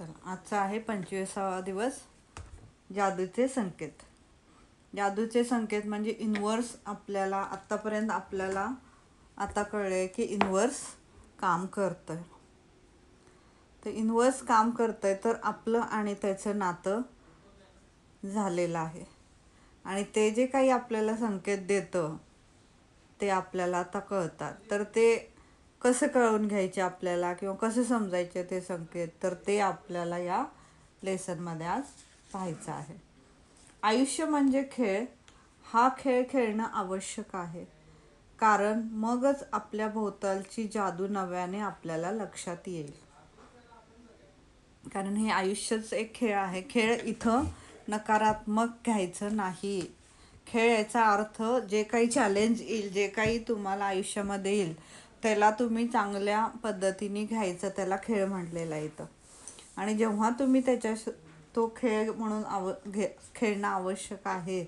तर आजचा आहे पंचवीसावा दिवस. जादूचे संकेत. जादूचे संकेत म्हणजे इन्व्हर्स आपल्याला आत्तापर्यंत आपल्याला आता कळले की इन्व्हर्स काम करतं आहे तर इन्व्हर्स काम करतं आहे तर आपलं आणि त्याचं नातं झालेलं आहे. आणि ते जे काही आपल्याला संकेत देतं ते आपल्याला आता कळतात. तर ते कसं कळवून घ्यायचे आपल्याला किंवा कसं समजायचे ते संकेत तर ते आपल्याला या लेसनमध्ये आज पाहायचं आहे. आयुष्य म्हणजे खेळ. हा खेळ खेळणं आवश्यक आहे. कारण मगच आपल्या भोवतालची जादू नव्याने आपल्याला लक्षात येईल. कारण हे आयुष्यच एक खेळ आहे. खेळ इथं नकारात्मक घ्यायचं नाही. खेळ याचा अर्थ जे काही चॅलेंज येईल जे काही तुम्हाला आयुष्यामध्ये येईल त्याला तुम्ही चांगल्या पद्धतीने घ्यायचं त्याला खेळ म्हटलेला आहे इथं. आणि जेव्हा तुम्ही त्याच्या तो खेळ म्हणून आव घे खेळणं आवश्यक आहे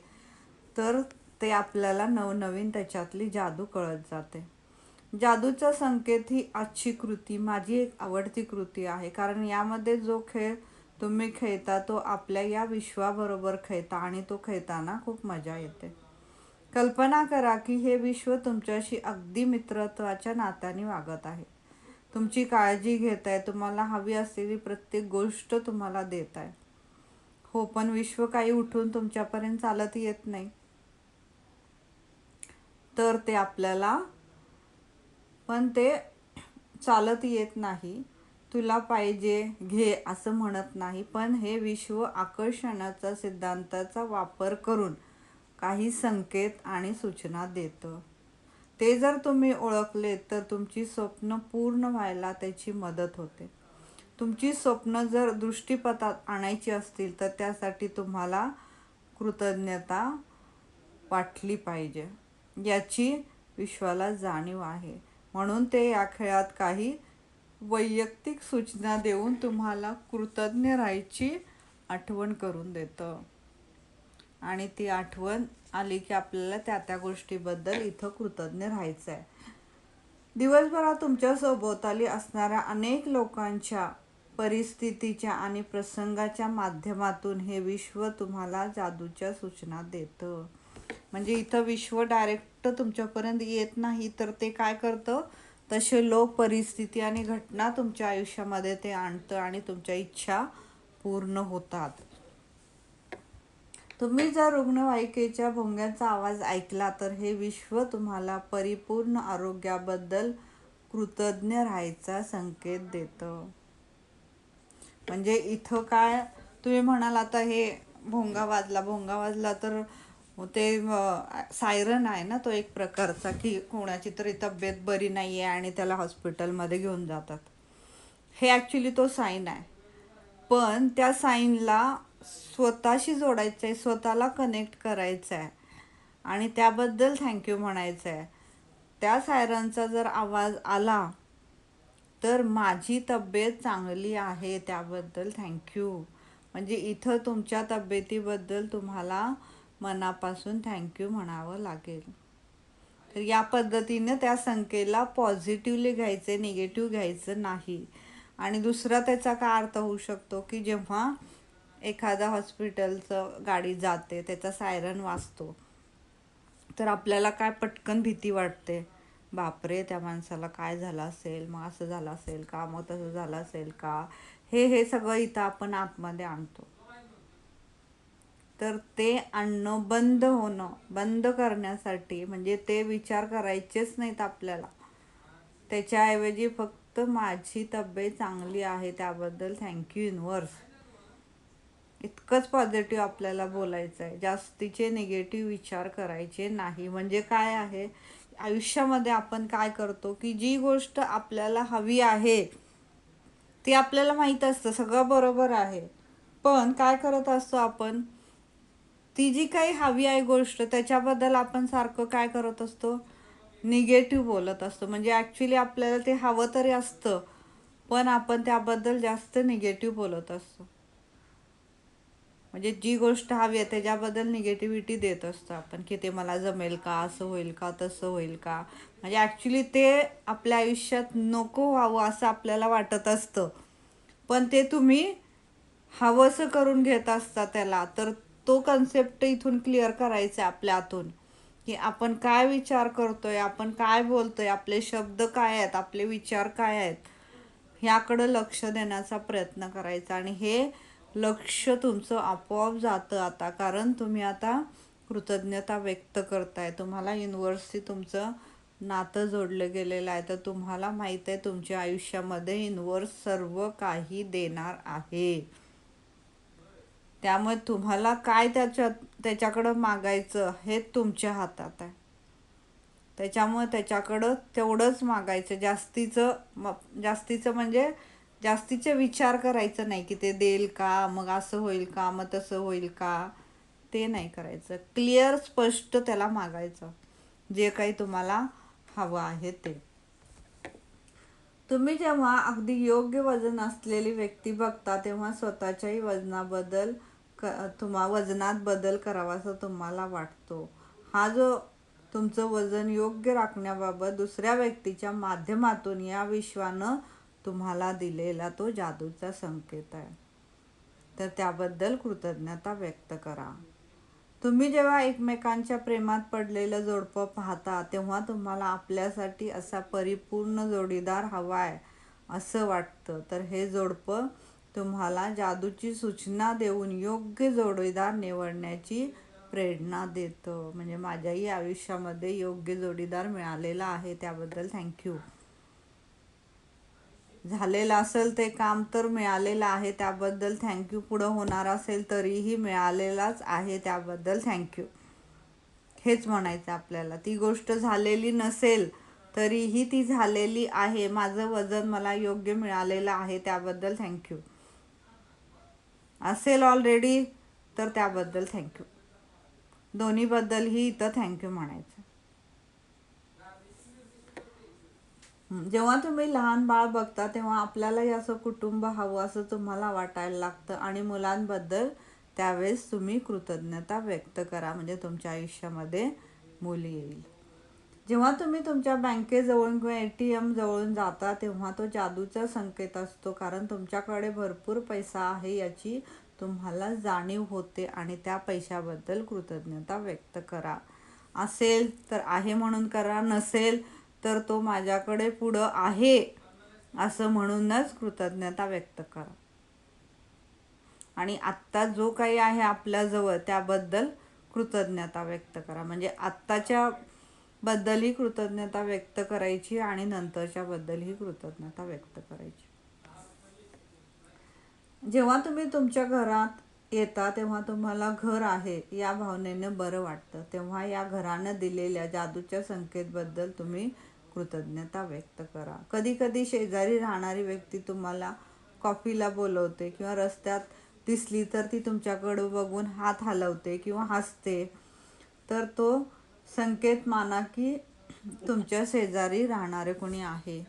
तर ते आपल्याला नवनवीन त्याच्यातली जादू कळत जाते. जादूचा संकेत ही आजची कृती माझी एक आवडती कृती आहे. कारण यामध्ये जो खेळ तुम्ही खेळता तो आपल्या या विश्वाबरोबर खेळता आणि तो खेळताना खूप मजा येते. कल्पना करा की हे विश्व तुमच्याशी अगदी मित्रत्वाच्या नात्याने वागत आहे. तुमची काळजी घेत आहे तुम्हाला हवी असलेली प्रत्येक गोष्ट तुम्हाला देत आहे हो पण विश्व काही उठून तुमच्यापर्यंत चालत येत नाही. तर ते आपल्याला पण ते चालत येत नाही. तुला पाहिजे घे असं म्हणत नाही पण हे विश्व आकर्षणाचा सिद्धांताचा वापर करून काही संकेत आणि सूचना देतं. ते जर तुम्ही ओळखले तर तुमची स्वप्न पूर्ण व्हायला त्याची मदत होते. तुमची स्वप्न जर दृष्टीपथात आणायची असतील तर त्यासाठी तुम्हाला कृतज्ञता वाटली पाहिजे. याची विश्वाला जाणीव आहे. म्हणून ते या खेळात काही वैयक्तिक सूचना देऊन तुम्हाला कृतज्ञ राहायची आठवण करून देतं. आणि ती आठवण आली की आपल्याला त्या त्या गोष्टीबद्दल इथं कृतज्ञ राहायचं आहे दिवसभरात तुमच्या सभोवताली असणाऱ्या अनेक लोकांच्या परिस्थितीच्या आणि प्रसंगाच्या माध्यमातून हे विश्व तुम्हाला जादूच्या सूचना देतं. म्हणजे इथं विश्व डायरेक्ट तुमच्यापर्यंत येत नाही तर ते काय करतं? तसे लोक परिस्थिती आणि घटना तुमच्या आयुष्यामध्ये ते आणतं आणि तुमच्या इच्छा पूर्ण होतात. तुम्ही जर रुग्णवाहिकेच्या भोंग्याचा आवाज ऐकला तर हे विश्व तुम्हाला परिपूर्ण आरोग्याबद्दल कृतज्ञ राहायचा संकेत देतं. म्हणजे इथं काय तुम्ही म्हणाल आता हे भोंगा वाजला भोंगा वाजला तर ते सायरन आहे ना तो एक प्रकारचा की कोणाची तरी तब्येत बरी नाही आहे आणि त्याला हॉस्पिटलमध्ये घेऊन जातात. हे ॲक्च्युली तो साईन आहे. पण त्या साईनला स्वतःशी जोडायचं आहे स्वतःला कनेक्ट करायचं आहे आणि त्याबद्दल थँक्यू म्हणायचं आहे त्या सायरनचा जर आवाज आला तर माझी तब्येत चांगली आहे त्याबद्दल थँक्यू म्हणजे इथं तुमच्या तब्येतीबद्दल तुम्हाला मनापासून थँक्यू म्हणावं लागेल. तर या पद्धतीनं त्या संख्येला पॉझिटिव्हली घ्यायचे निगेटिव्ह घ्यायचं नाही. आणि दुसरा त्याचा काय अर्थ होऊ शकतो की जेव्हा एखादा हॉस्पिटलचं गाडी जाते त्याचा सायरन वाजतो. तर आपल्याला काय पटकन भीती वाटते? बापरे त्या माणसाला काय झालं असेल? मग असं झालं असेल का? मग तसं झालं असेल का? हे हे सगळं इथं आपण आतमध्ये आणतो. तर ते आणणं बंद होणं बंद करण्यासाठी म्हणजे ते विचार करायचेच नाहीत आपल्याला. त्याच्याऐवजी फक्त माझी तब्येत चांगली आहे त्याबद्दल थँक्यू युनिवर्स इतकंच पॉझिटिव्ह आपल्याला बोलायचं आहे जास्तीचे निगेटिव्ह विचार करायचे नाही. म्हणजे काय आहे? आयुष्यामध्ये आपण काय करतो की जी गोष्ट आपल्याला हवी आहे ती आपल्याला माहीत असतं. सगळं बरोबर आहे. पण काय करत असतो आपण? ती जी काही हवी आहे गोष्ट त्याच्याबद्दल आपण सारखं काय करत असतो? निगेटिव्ह बोलत असतो. म्हणजे ॲक्च्युली आपल्याला ते हवं तरी असतं पण आपण त्याबद्दल जास्त निगेटिव्ह बोलत असतो. म्हणजे जी गोष्ट हवी आहे त्याच्याबद्दल निगेटिव्हिटी देत असतो आपण की ते मला जमेल का असं होईल का तसं होईल का. म्हणजे ॲक्च्युली ते आपल्या आयुष्यात नको व्हावं असं आपल्याला वाटत असतं. पण ते तुम्ही हवंसं करून घेत असता त्याला तर तो कन्सेप्ट इथून क्लिअर करायचा आहे आपल्या आतून की आपण काय विचार करतोय आपण काय बोलतोय आपले शब्द काय आहेत आपले विचार काय आहेत ह्याकडं लक्ष देण्याचा प्रयत्न करायचा. आणि हे लक्ष तुमचं आपोआप जातं आता. कारण तुम्ही आता कृतज्ञता व्यक्त करताय. तुम्हाला युनिवर्सशी तुमचं नातं जोडलं गेलेलं आहे. तर तुम्हाला माहीत आहे तुमच्या आयुष्यामध्ये युनिवर्स सर्व काही देणार आहे. त्यामुळे तुम्हाला काय त्याच्यात त्याच्याकडं मागायचं हे तुमच्या हातात आहे. त्याच्यामुळे त्याच्याकडं तेवढंच मागायचं. जास्तीचं म जास्तीचं म्हणजे जास्तीचे विचार करायचं नाही की ते देईल का मग असं होईल का मग तसं होईल का. ते नाही करायचं. क्लिअर स्पष्ट त्याला मागायचं. जे काही तुम्हाला हवं आहे ते. तुम्ही जेव्हा अगदी योग्य वजन असलेली व्यक्ती बघता तेव्हा स्वतःच्याही वजनाबद्दल क तुम्हा वजनात बदल करावासा तुम्हाला वाटतो. हा जो तुमचं वजन योग्य राखण्याबाबत दुसऱ्या व्यक्तीच्या माध्यमातून या विश्वानं तुम्हाला दिलेला तो जादूचा संकेत आहे. तर त्याबद्दल कृतज्ञता व्यक्त करा. तुम्ही जेव्हा एकमेकांच्या प्रेमात पडलेलं जोडपं पाहता तेव्हा तुम्हाला आपल्यासाठी असा परिपूर्ण जोडीदार हवा आहे असं वाटतं. तर हे जोडपं तुम्हाला जादूची सूचना देऊन योग्य जोडीदार निवडण्याची प्रेरणा देतं. म्हणजे माझ्याही आयुष्यामध्ये योग्य जोडीदार मिळालेला आहे त्याबद्दल थँक्यू. झालेलं असेल ते काम तर मिळालेलं आहे त्याबद्दल थँक्यू पुढं होणार असेल तरीही मिळालेलाच आहे त्याबद्दल थँक्यू हेच म्हणायचं आपल्याला. ती गोष्ट झालेली नसेल तरीही ती झालेली आहे. माझं वजन मला योग्य मिळालेलं आहे त्याबद्दल थँक्यू असेल ऑलरेडी तर त्याबद्दल थँक्यू दोन्हीबद्दलही इथं थँक्यू म्हणायचं. जेव्हा तुम्ही लहान बाळ बघता तेव्हा आपल्यालाही असं कुटुंब हवं असं तुम्हाला वाटायला लागतं. आणि मुलांबद्दल त्यावेळेस तुम्ही कृतज्ञता व्यक्त करा. म्हणजे तुमच्या आयुष्यामध्ये मुली येईल. जेव्हा तुम्ही तुमच्या बँकेजवळून किंवा ए टी एम जवळून जाता तेव्हा तो जादूचा संकेत असतो. कारण तुमच्याकडे भरपूर पैसा आहे याची तुम्हाला जाणीव होते आणि त्या पैशाबद्दल कृतज्ञता व्यक्त करा. असेल तर आहे म्हणून करा नसेल तर तो माझ्याकडे पुढं आहे असं म्हणूनच कृतज्ञता व्यक्त करा. आणि आत्ता जो काही आहे आपल्याजवळ त्याबद्दल कृतज्ञता व्यक्त करा. म्हणजे आत्ताच्या बद्दलही कृतज्ञता व्यक्त करायची आणि नंतरच्या बद्दलही कृतज्ञता व्यक्त करायची. जेव्हा तुम्ही तुमच्या घरात येता तेव्हा तुम्हाला घर आहे या भावनेनं बरं वाटतं. तेव्हा या घरानं दिलेल्या जादूच्या संकेतबद्दल तुम्ही कृतज्ञता व्यक्त करा. कधी कधी शेजारी राहणारी व्यक्ती तुम्हाला कॉफीला बोलवते किंवा रस्त्यात दिसली तर ती तुमच्याकडं बघून हात हलवते किंवा हसते. तर तो संकेत माना की तुमच्या शेजारी राहणारे कोणी आहे.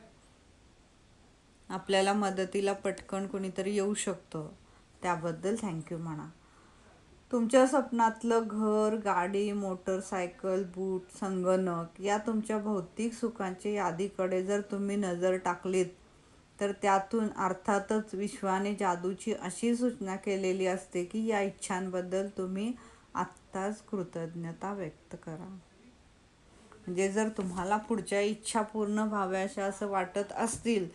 आपल्याला मदतीला पटकन कोणीतरी येऊ शकतं. त्याबद्दल थँक्यू म्हणा. तुमच्या स्वप्नातलं घर गाडी मोटरसायकल बूट संगणक या तुमच्या भौतिक सुखांच्या यादीकडे जर तुम्ही नजर टाकलीत तर त्यातून अर्थातच विश्वाने जादूची अशी सूचना केलेली असते की या इच्छांबद्दल तुम्ही आत्ताच कृतज्ञता व्यक्त करा. म्हणजे जर तुम्हाला पुढच्या इच्छा पूर्ण व्हाव्याशा असं वाटत असतील